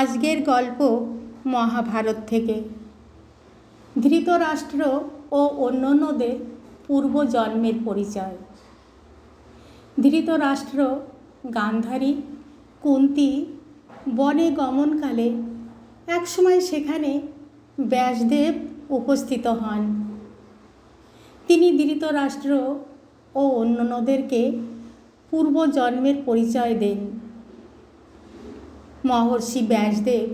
আজকের গল্প মহাভারত থেকে। ধৃতরাষ্ট্র ও অন্যান্যদের পূর্বজন্মের পরিচয়। ধৃতরাষ্ট্র, গান্ধারী, কুন্তি, বনে গমনকালে একসময় সেখানে ব্যাসদেব উপস্থিত হন। তিনি ধৃতরাষ্ট্র ও অন্যান্যদেরকে পূর্বজন্মের পরিচয় দেন। মহর্ষি ব্যাসদেব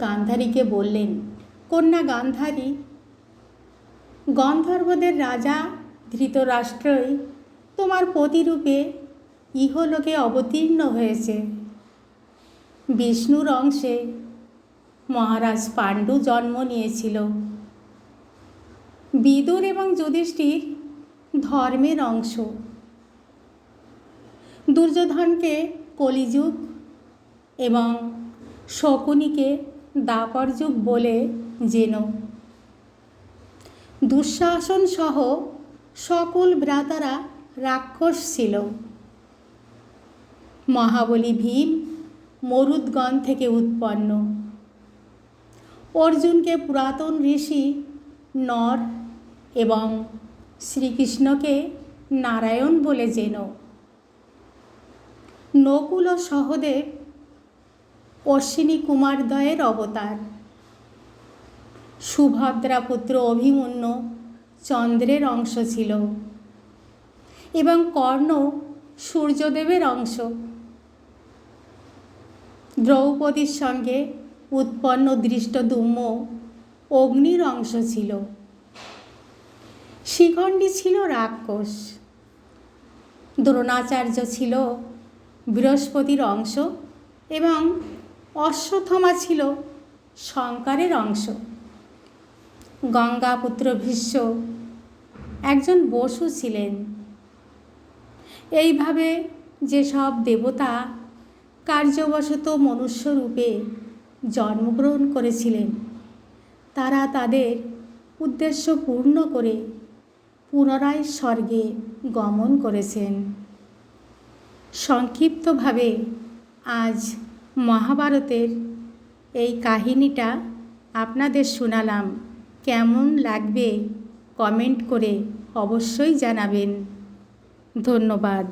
গান্ধারীকে বললেন, কন্যা গান্ধারী, গন্ধর্বদের রাজা ধৃতরাষ্ট্রই তোমার প্রতিরূপে ইহলোকে অবতীর্ণ হয়েছে। বিষ্ণুর অংশে মহারাজ পাণ্ডু জন্ম নিয়েছিল। বিদুর এবং যুধিষ্ঠির ধর্মের অংশ। দুর্যোধনকে কলিযুগ এবং শকুনিকে দাপর যুগ বলে যেন। দুঃশাসন সহ সকল ভ্রাতারা রাক্ষস ছিল। মহাবলী ভীম মরুদ্গণ থেকে উৎপন্ন। অর্জুনকে পুরাতন ঋষি নর এবং শ্রীকৃষ্ণকে নারায়ণ বলে যেন। নকুল ও সহদেব অশ্বিনী কুমারদ্বয়ের অবতার। সুভদ্রা পুত্র অভিমন্যু চন্দ্রের অংশ ছিল এবং কর্ণ সূর্যদেবের অংশ। দ্রৌপদীর সঙ্গে উৎপন্ন দৃষ্টদুম্ন অগ্নির অংশ ছিল। শিখণ্ডী ছিল রাক্ষস। দ্রোণাচার্য ছিল বৃহস্পতির অংশ এবং অশ্বত্থমা ছিল শঙ্করের অংশ। গঙ্গাপুত্র ভীষ্ম একজন বসু ছিলেন। এইভাবে যেসব দেবতা কার্যবশত মনুষ্যরূপে জন্মগ্রহণ করেছিলেন, তারা তাদের উদ্দেশ্য পূর্ণ করে পুনরায় স্বর্গে গমন করেছেন। সংক্ষিপ্তভাবে আজ মহাভারতের এই কাহিনিটা আপনাদের শোনালাম। কেমন লাগবে কমেন্ট করে অবশ্যই জানাবেন। ধন্যবাদ।